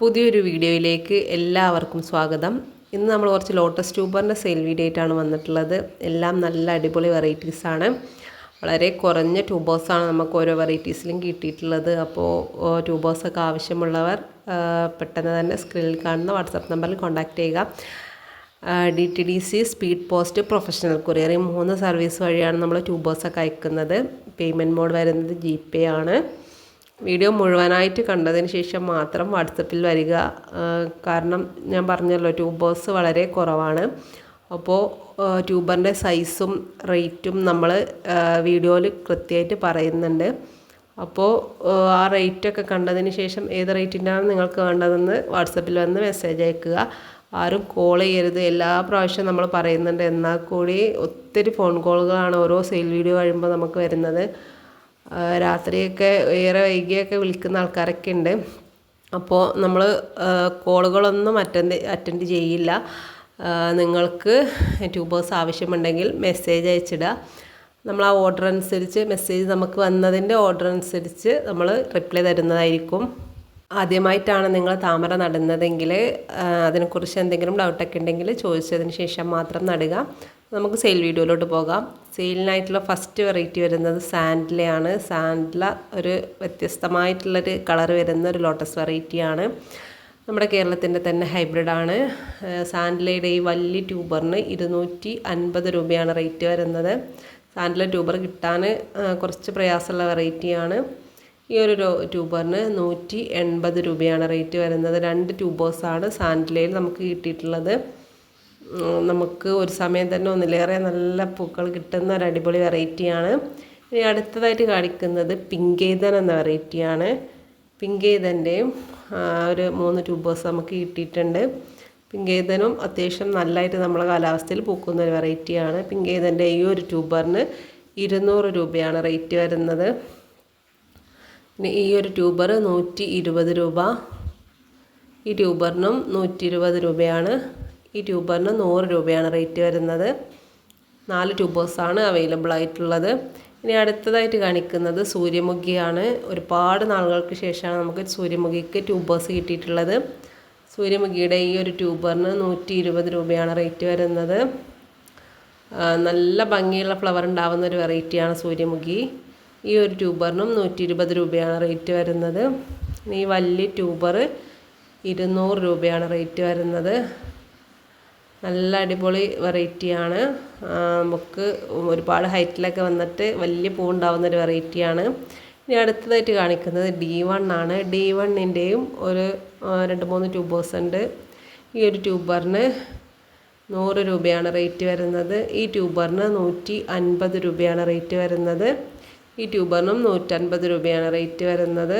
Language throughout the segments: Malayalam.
പുതിയൊരു വീഡിയോയിലേക്ക് എല്ലാവർക്കും സ്വാഗതം. ഇന്ന് നമ്മൾ കുറച്ച് ലോട്ടസ് ട്യൂബറിന്റെ സെയിൽ വീഡിയോ ആയിട്ടാണ് വന്നിട്ടുള്ളത്. എല്ലാം നല്ല അടിപൊളി വെറൈറ്റീസാണ് വളരെ കുറഞ്ഞ ട്യൂബേഴ്സാണ് നമുക്ക് ഓരോ വെറൈറ്റീസിലും കിട്ടിയിട്ടുള്ളത്. അപ്പോൾ ട്യൂബേഴ്സൊക്കെ ആവശ്യമുള്ളവർ പെട്ടെന്ന് തന്നെ സ്ക്രീനിൽ കാണുന്ന വാട്സപ്പ് നമ്പറിൽ കോൺടാക്റ്റ് ചെയ്യുക. D T D C speed post professional courier ഈ മൂന്ന് സർവീസ് വഴിയാണ് നമ്മൾ ട്യൂബേഴ്സൊക്കെ അയക്കുന്നത്. പേയ്മെന്റ് മോഡ് വരുന്നത് ജി പേ ആണ്. വീഡിയോ മുഴുവനായിട്ട് കണ്ടതിന് ശേഷം മാത്രം വാട്സപ്പിൽ വരിക. കാരണം ഞാൻ പറഞ്ഞല്ലോ ട്യൂബേഴ്സ് വളരെ കുറവാണ്. അപ്പോൾ ട്യൂബറിന്റെ സൈസും റേറ്റും നമ്മൾ വീഡിയോയിൽ കൃത്യമായിട്ട് പറയുന്നുണ്ട്. അപ്പോൾ ആ റേറ്റൊക്കെ കണ്ടതിന് ശേഷം ഏത് റേറ്റിന്റെയാണ് നിങ്ങൾക്ക് വേണ്ടതെന്ന് വാട്സപ്പിൽ വന്ന് മെസ്സേജ് അയക്കുക. ആരും കോൾ ചെയ്യരുത്. എല്ലാ പ്രാവശ്യവും നമ്മൾ പറയുന്നുണ്ട്. എന്നാൽ കൂടി ഒത്തിരി ഫോൺ കോളുകളാണ് ഓരോ സെയിൽ വീഡിയോ കഴിയുമ്പോൾ നമുക്ക് വരുന്നത്. രാത്രിയൊക്കെ ഏറെ വൈകിയൊക്കെ വിളിക്കുന്ന ആൾക്കാരൊക്കെ ഉണ്ട്. അപ്പോൾ നമ്മൾ കോളുകളൊന്നും അറ്റൻഡ് അറ്റൻഡ് ചെയ്യില്ല. നിങ്ങൾക്ക് ട്യൂബേഴ്സ് ആവശ്യമുണ്ടെങ്കിൽ മെസ്സേജ് അയച്ചിടുക. നമ്മൾ ആ ഓർഡർ അനുസരിച്ച് മെസ്സേജ് നമുക്ക് വന്നതിന്റെ ഓർഡർ അനുസരിച്ച് നമ്മൾ റിപ്ലൈ തരുന്നതായിരിക്കും. ആദ്യമായിട്ടാണ് നിങ്ങൾ താമര നടുന്നതെങ്കിൽ അതിനെക്കുറിച്ച് എന്തെങ്കിലും ഡൗട്ടൊക്കെ ഉണ്ടെങ്കിൽ ചോദിച്ചതിന് ശേഷം മാത്രം നടുക. നമുക്ക് സെയിൽ വീഡിയോയിലോട്ട് പോകാം. സെയിലിനായിട്ടുള്ള ഫസ്റ്റ് വെറൈറ്റി വരുന്നത് സാൻഡിലയാണ്. സാൻഡില ഒരു വ്യത്യസ്തമായിട്ടുള്ളൊരു കളർ വരുന്ന ഒരു ലോട്ടസ് വെറൈറ്റിയാണ് നമ്മുടെ കേരളത്തിന്റെ തന്നെ ഹൈബ്രിഡാണ് സാൻഡിലയുടെ ഈ വലിയ ട്യൂബറിന് ഇരുന്നൂറ്റി അൻപത് രൂപയാണ് റേറ്റ് വരുന്നത്. സാൻഡില ട്യൂബർ കിട്ടാൻ കുറച്ച് പ്രയാസമുള്ള വെറൈറ്റിയാണ് ഈ ഒരു ട്യൂബറിന് നൂറ്റി എൺപത് രൂപയാണ് റേറ്റ് വരുന്നത്. രണ്ട് ട്യൂബേഴ്സാണ് സാൻഡിലയിൽ നമുക്ക് കിട്ടിയിട്ടുള്ളത്. നമുക്ക് ഒരു സമയം തന്നെ ഒന്നിലേറെ നല്ല പൂക്കൾ കിട്ടുന്ന ഒരു അടിപൊളി വെറൈറ്റിയാണ് ഇനി അടുത്തതായിട്ട് കാണിക്കുന്നത് പിങ്കേതൻ എന്ന വെറൈറ്റിയാണ് പിങ്കേതന്റെയും ഒരു മൂന്ന് ട്യൂബേഴ്സ് നമുക്ക് കിട്ടിയിട്ടുണ്ട്. പിങ്കേതനും അത്യാവശ്യം നല്ലതായിട്ട് നമ്മളെ കാലാവസ്ഥയിൽ പൂക്കുന്ന ഒരു വെറൈറ്റിയാണ് പിങ്കേതന്റെ ഈ ഒരു ട്യൂബറിന് ഇരുന്നൂറ് രൂപയാണ് റേറ്റ് വരുന്നത്. പിന്നെ ഈ ഒരു ട്യൂബർ നൂറ്റി ഇരുപത് രൂപ. ഈ ട്യൂബറിനും നൂറ്റി ഇരുപത് രൂപയാണ് ഈ ട്യൂബറിന് നൂറ് രൂപയാണ് റേറ്റ് വരുന്നത്. നാല് ട്യൂബേഴ്സാണ് അവൈലബിൾ ആയിട്ടുള്ളത്. ഇനി അടുത്തതായിട്ട് കാണിക്കുന്നത് സൂര്യമുഖിയാണ്. ഒരുപാട് നാളുകൾക്ക് ശേഷമാണ് നമുക്ക് സൂര്യമുഖിക്ക് ട്യൂബേഴ്സ് കിട്ടിയിട്ടുള്ളത്. സൂര്യമുഖിയുടെ ഈ ഒരു ട്യൂബറിന് നൂറ്റി ഇരുപത് രൂപയാണ് റേറ്റ് വരുന്നത്. നല്ല ഭംഗിയുള്ള ഫ്ലവർ ഉണ്ടാകുന്ന ഒരു വെറൈറ്റിയാണ് സൂര്യമുഖി. ഈ ഒരു ട്യൂബറിനും നൂറ്റി ഇരുപത് രൂപയാണ് റേറ്റ് വരുന്നത്. ഈ വലിയ ട്യൂബർ ഇരുന്നൂറ് രൂപയാണ് റേറ്റ് വരുന്നത്. നല്ല അടിപൊളി വെറൈറ്റിയാണ്. നമുക്ക് ഒരുപാട് ഹൈറ്റിലൊക്കെ വന്നിട്ട് വലിയ പൂ ഉണ്ടാവുന്ന ഒരു വെറൈറ്റിയാണ്. ഇനി അടുത്തതായിട്ട് കാണിക്കുന്നത് ഡി വൺ ആണ്. ഡി വണ്ണിന്റെയും ഒരു രണ്ട് മൂന്ന് ട്യൂബേഴ്സ് ഉണ്ട്. ഈ ഒരു ട്യൂബറിന് നൂറ് രൂപയാണ് റേറ്റ് വരുന്നത്. ഈ ട്യൂബറിന് നൂറ്റി അൻപത് രൂപയാണ് റേറ്റ് വരുന്നത്. ഈ ട്യൂബറിനും നൂറ്റൻപത് രൂപയാണ് റേറ്റ് വരുന്നത്.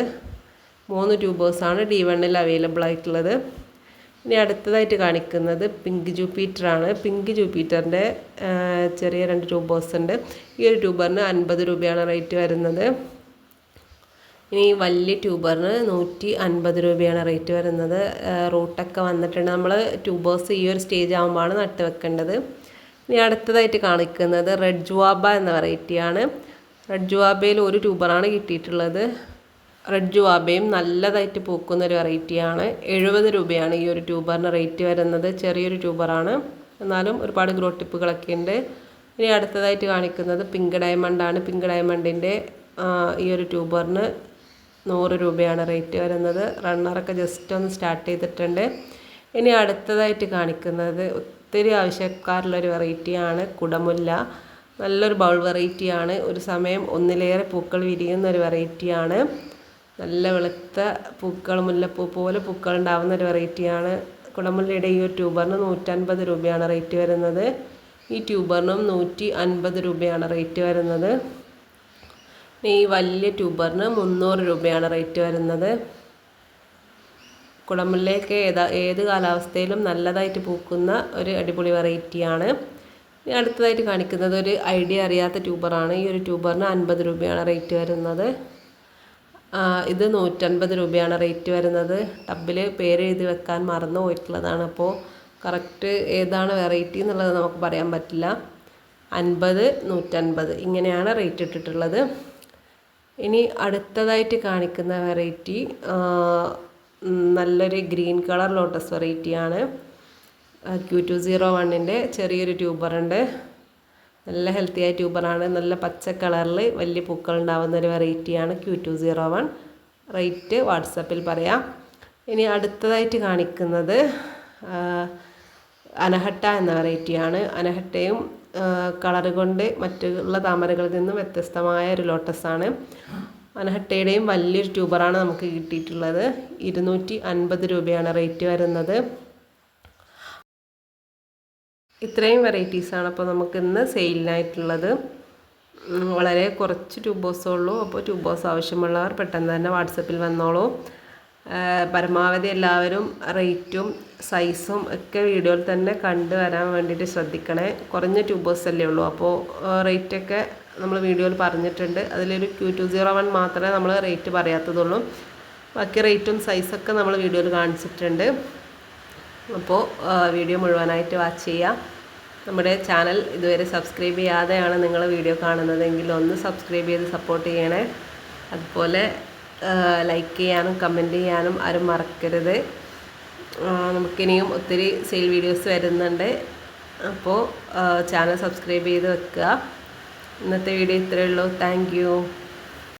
മൂന്ന് ട്യൂബേഴ്സാണ് ഡി വണ്ണിൽ അവൈലബിൾ ആയിട്ടുള്ളത്. ഇനി അടുത്തതായിട്ട് കാണിക്കുന്നത് പിങ്ക് ജൂപ്പിറ്ററാണ്. പിങ്ക് ജൂപ്പിറ്ററിന്റെ ചെറിയ രണ്ട് ട്യൂബേഴ്സ് ഉണ്ട് ഈ ഒരു ട്യൂബറിന് അൻപത് രൂപയാണ് റേറ്റ് വരുന്നത്. ഇനി വലിയ ട്യൂബറിന് നൂറ്റി അൻപത് രൂപയാണ് റേറ്റ് വരുന്നത്. റൂട്ടൊക്കെ വന്നിട്ടുണ്ട്. നമ്മൾ ട്യൂബേഴ്സ് ഈ ഒരു സ്റ്റേജ് ആകുമ്പോഴാണ് നട്ട് വെക്കേണ്ടത്. ഇനി അടുത്തതായിട്ട് കാണിക്കുന്നത് റെഡ് ജുവാബ എന്ന വെറൈറ്റിയാണ്. റെഡ് ജുവാബയിൽ ഒരു ട്യൂബറാണ് കിട്ടിയിട്ടുള്ളത്. റെഡ് ജുവാബയും നല്ലതായിട്ട് പൂക്കുന്ന ഒരു വെറൈറ്റിയാണ്. എഴുപത് രൂപയാണ് ഈ ഒരു ട്യൂബറിന് റേറ്റ് വരുന്നത്. ചെറിയൊരു ട്യൂബറാണ്. എന്നാലും ഒരുപാട് ഗ്രോ ടിപ്പുകളൊക്കെ ഉണ്ട്. ഇനി അടുത്തതായിട്ട് കാണിക്കുന്നത് പിങ്ക് ഡയമണ്ട് ആണ്. പിങ്ക് ഡയമണ്ടിന്റെ ഈ ഒരു ട്യൂബറിന് നൂറ് രൂപയാണ് റേറ്റ് വരുന്നത്. റണ്ണറൊക്കെ ജസ്റ്റ് ഒന്ന് സ്റ്റാർട്ട് ചെയ്തിട്ടുണ്ട്. ഇനി അടുത്തതായിട്ട് കാണിക്കുന്നത് ഒത്തിരി ആവശ്യക്കാരുള്ളൊരു വെറൈറ്റിയാണ് കുടമുല്ല. നല്ലൊരു ബൗൾ വെറൈറ്റിയാണ്. ഒരു സമയം ഒന്നിലേറെ പൂക്കൾ വിരിയുന്ന ഒരു വെറൈറ്റിയാണ്. നല്ല വെളുത്ത പൂക്കൾ മുല്ലപ്പൂ പോലെ പൂക്കൾ ഉണ്ടാവുന്ന ഒരു വെറൈറ്റിയാണ്. കുടമുല്ലയുടെ ഈ ഒരു ട്യൂബറിന് നൂറ്റൻപത് രൂപയാണ് റേറ്റ് വരുന്നത്. ഈ ട്യൂബറിനും നൂറ്റി അൻപത് രൂപയാണ് റേറ്റ് വരുന്നത്. ഈ വലിയ ട്യൂബറിന് മുന്നൂറ് രൂപയാണ് റേറ്റ് വരുന്നത്. കുടമുല്ലയൊക്കെ ഏതാ ഏത് കാലാവസ്ഥയിലും നല്ലതായിട്ട് പൂക്കുന്ന ഒരു അടിപൊളി വെറൈറ്റിയാണ്. ഇനി അടുത്തതായിട്ട് കാണിക്കുന്നത് ഒരു ഐഡിയ അറിയാത്ത ട്യൂബറാണ്. ഈ ഒരു ട്യൂബറിന് അൻപത് രൂപയാണ് റേറ്റ് വരുന്നത്. ഇത് നൂറ്റൻപത് രൂപയാണ് റേറ്റ് വരുന്നത്. ടബിൽ പേര് എഴുതി വെക്കാൻ മറന്നു പോയിട്ടുള്ളതാണ്. അപ്പോൾ കറക്റ്റ് ഏതാണ് വെറൈറ്റി എന്നുള്ളത് നമുക്ക് പറയാൻ പറ്റില്ല. അൻപത് നൂറ്റൻപത് ഇങ്ങനെയാണ് റേറ്റ് ഇട്ടിട്ടുള്ളത്. ഇനി അടുത്തതായിട്ട് കാണിക്കുന്ന വെറൈറ്റി നല്ലൊരു ഗ്രീൻ കളർ ലോട്ടസ് വെറൈറ്റിയാണ്. ക്യൂ ടു സീറോ വണ്ണിന്റെ ചെറിയൊരു ട്യൂബറുണ്ട്. നല്ല ഹെൽത്തി ആയ ട്യൂബറാണ്. നല്ല പച്ച കളറിൽ വലിയ പൂക്കൾ ഉണ്ടാവുന്ന ഒരു വെറൈറ്റിയാണ് Q two zero one rate വാട്സപ്പിൽ പറയാം. ഇനി അടുത്തതായിട്ട് കാണിക്കുന്നത് അനഹട്ട എന്ന വെറൈറ്റിയാണ്. അനഹട്ടയും കളർ കൊണ്ട് മറ്റുള്ള താമരകളിൽ നിന്നും വ്യത്യസ്തമായ ഒരു ലോട്ടസാണ്. അനഹട്ടയുടെയും വലിയൊരു ട്യൂബറാണ് നമുക്ക് കിട്ടിയിട്ടുള്ളത്. ഇരുന്നൂറ്റി അൻപത് രൂപയാണ് റേറ്റ് വരുന്നത്. ഇത്രയും വെറൈറ്റീസാണ് അപ്പോൾ നമുക്ക് ഇന്ന് സെയിലിനായിട്ടുള്ളത് വളരെ കുറച്ച് ട്യൂബോസേ ഉള്ളൂ. അപ്പോൾ ട്യൂബോസ് ആവശ്യമുള്ളവർ പെട്ടെന്ന് തന്നെ വാട്സപ്പിൽ വന്നോളൂ. പരമാവധി എല്ലാവരും റേറ്റും സൈസും ഒക്കെ വീഡിയോയിൽ തന്നെ കണ്ടു വരാൻ വേണ്ടിയിട്ട് ശ്രദ്ധിക്കണേ. കുറഞ്ഞ ട്യൂബേഴ്സ് അല്ലേ ഉള്ളൂ. അപ്പോൾ റേറ്റൊക്കെ നമ്മൾ വീഡിയോയിൽ പറഞ്ഞിട്ടുണ്ട്. അതിലൊരു ക്യൂ ടു സീറോ വൺ മാത്രമേ നമ്മൾ റേറ്റ് പറയാത്തതുള്ളൂ. ബാക്കി റേറ്റും സൈസൊക്കെ നമ്മൾ വീഡിയോയിൽ കാണിച്ചിട്ടുണ്ട്. അപ്പോൾ വീഡിയോ മുഴുവനായിട്ട് വാച്ച് ചെയ്യാം. നമ്മുടെ ചാനൽ ഇതുവരെ സബ്സ്ക്രൈബ് ചെയ്യാതെയാണ് നിങ്ങൾ വീഡിയോ കാണുന്നതെങ്കിൽ ഒന്ന് സബ്സ്ക്രൈബ് ചെയ്ത് സപ്പോർട്ട് ചെയ്യണേ. അതുപോലെ ലൈക്ക് ചെയ്യാനും കമന്റ് ചെയ്യാനും ആരും മറക്കരുത്. നമുക്കിനിയും ഒത്തിരി സെയിൽ വീഡിയോസ് വരുന്നുണ്ട്. അപ്പോൾ ചാനൽ സബ്സ്ക്രൈബ് ചെയ്ത് വെക്കുക. ഇന്നത്തെ വീഡിയോ ഇത്രയേ ഉള്ളൂ. താങ്ക്